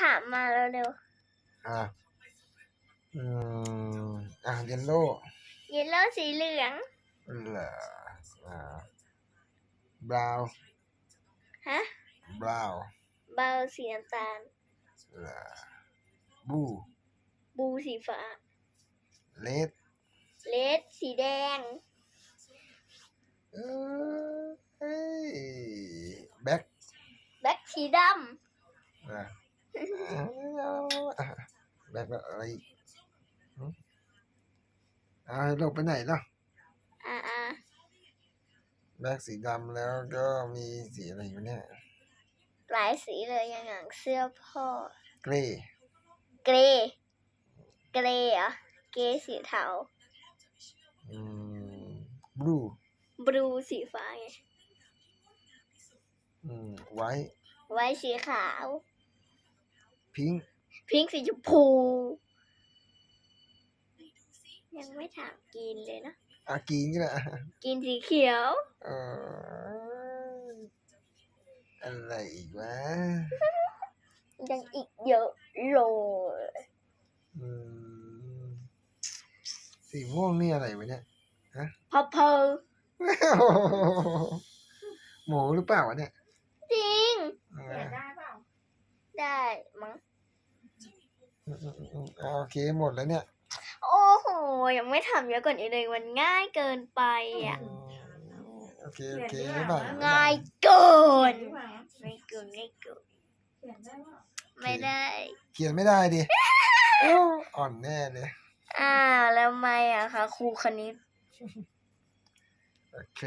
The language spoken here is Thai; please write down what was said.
ถามมาเร็วอะอืมอะเยลโล่ๆเยลโล่สีเหลือง เหรออ่าบราวฮะ บราวเบาสีน้ำตาล เหรอบูบูสีฟ้า เลดเลดสีแดง เออเฮ้ยแบ็คแบล็คสีด อะแบ็คแล้วอะไรอ่าลบไปไหนเนาะอ่าอ่าแบ็คสีดำแล้วก็มีสีอะไรอยู่เนี่ย หลายสีเลยอย่างอย่างเสื้อพ่อ เกรย์เกรย์เกรย์เหรอเกรย์สีเทาอืมบลูบลูสีฟ้าไง อืม ไวท์ไว้สีขาว พิงค์พิงค์สีชมพู ยังไม่ถามกินเลยนะอากีนก็ได้กินสีเขียว เอออะไรอีกวะยังอีกเยอะเลยอืมสีม่วงนี่อะไรวะเนี่ย พอเพอหมูหรือเปล่าวะเนี่ยจริงอ่าเขียนได้เปล่า ได้มั้งอืมอืมอืมอ่าโอเคหมดแล้วเนี่ยโอ้โหยังไม่ทำเยอะกว่านี้เลยมันง่ายเกินไปอะ อืมโอเคโอเคบ๊ายบายง่ายเกินดีกว่าไม่เกินไม่เกินเขียนได้เปล่าไม่ได้ เขียนไม่ได้ดิอ่อนแน่เลย อ้าวแล้วไม่อะคะครูคณิต โอเค